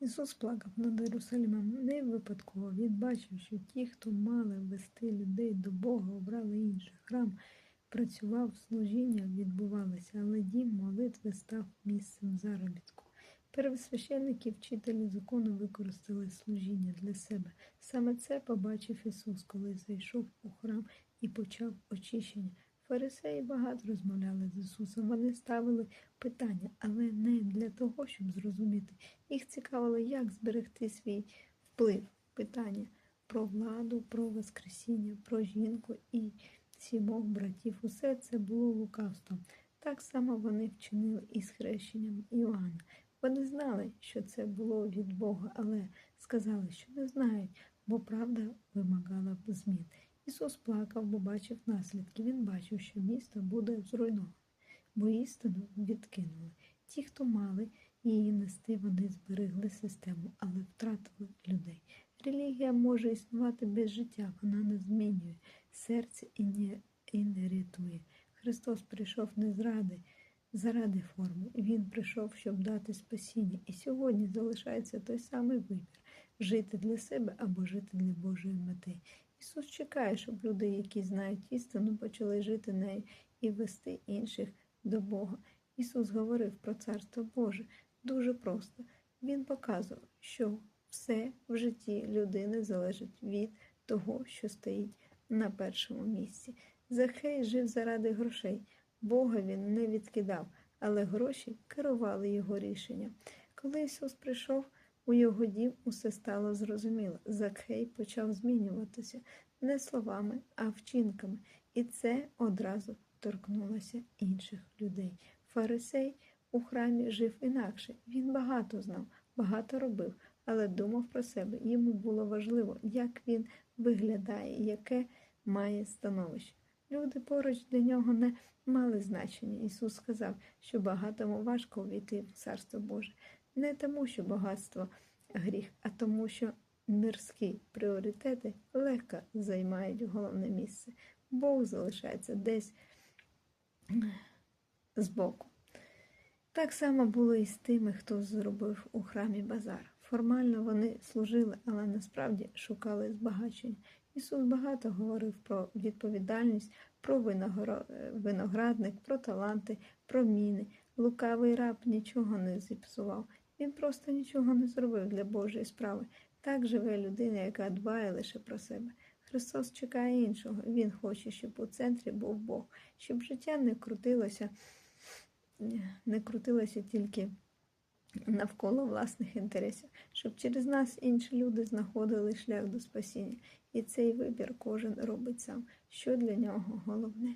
Ісус плакав над Єрусалимом не випадково. Він бачив, що ті, хто мали вести людей до Бога, обрали інший храм, працював, служіння відбувалося, але дім молитви став місцем заробітку. Первосвященники, вчителі закону використали служіння для себе. Саме це побачив Ісус, коли зайшов у храм і почав очищення. Фарисеї багато розмовляли з Ісусом. Вони ставили питання, але не для того, щоб зрозуміти. Їх цікавило, як зберегти свій вплив. Питання про владу, про Воскресіння, про жінку і сімох братів. Усе це було лукавством. Так само вони вчинили і з хрещенням Іоанна. Вони знали, що це було від Бога, але сказали, що не знають, бо правда вимагала б змін. Ісус плакав, бо бачив наслідки. Він бачив, що місто буде зруйноване, бо істину відкинули. Ті, хто мали її нести, вони зберегли систему, але втратили людей. Релігія може існувати без життя, вона не змінює серце і не, і не рятує. Христос прийшов не зради, заради форми. Він прийшов, щоб дати спасіння. І сьогодні залишається той самий вибір жити для себе або жити для Божої мети. Ісус чекає, щоб люди, які знають істину, почали жити нею і вести інших до Бога. Ісус говорив про Царство Боже дуже просто. Він показував, що все в житті людини залежить від того, що стоїть на першому місці. Захей жив заради грошей. Бога він не відкидав, але гроші керували його рішенням. Коли Ісус прийшов у його дім, усе стало зрозуміло. Закхей почав змінюватися не словами, а вчинками, і це одразу торкнулося інших людей. Фарисей у храмі жив інакше. Він багато знав, багато робив, але думав про себе. Йому було важливо, як він виглядає, яке має становище. Люди поруч для нього не мали значення. Ісус сказав, що багатому важко увійти в Царство Боже. Не тому, що багатство гріх, а тому, що мирські пріоритети легко займають головне місце. Бог залишається десь збоку. Так само було і з тими, хто зробив у храмі базар. Формально вони служили, але насправді шукали збагачення. Ісус багато говорив про відповідальність, про виноградник, про таланти, про міни. Лукавий раб нічого не зіпсував. Він просто нічого не зробив для Божої справи. Так живе людина, яка дбає лише про себе. Христос чекає іншого. Він хоче, щоб у центрі був Бог, щоб життя не крутилося, не крутилося тільки навколо власних інтересів, щоб через нас інші люди знаходили шлях до спасіння. І цей вибір кожен робить сам, що для нього головне.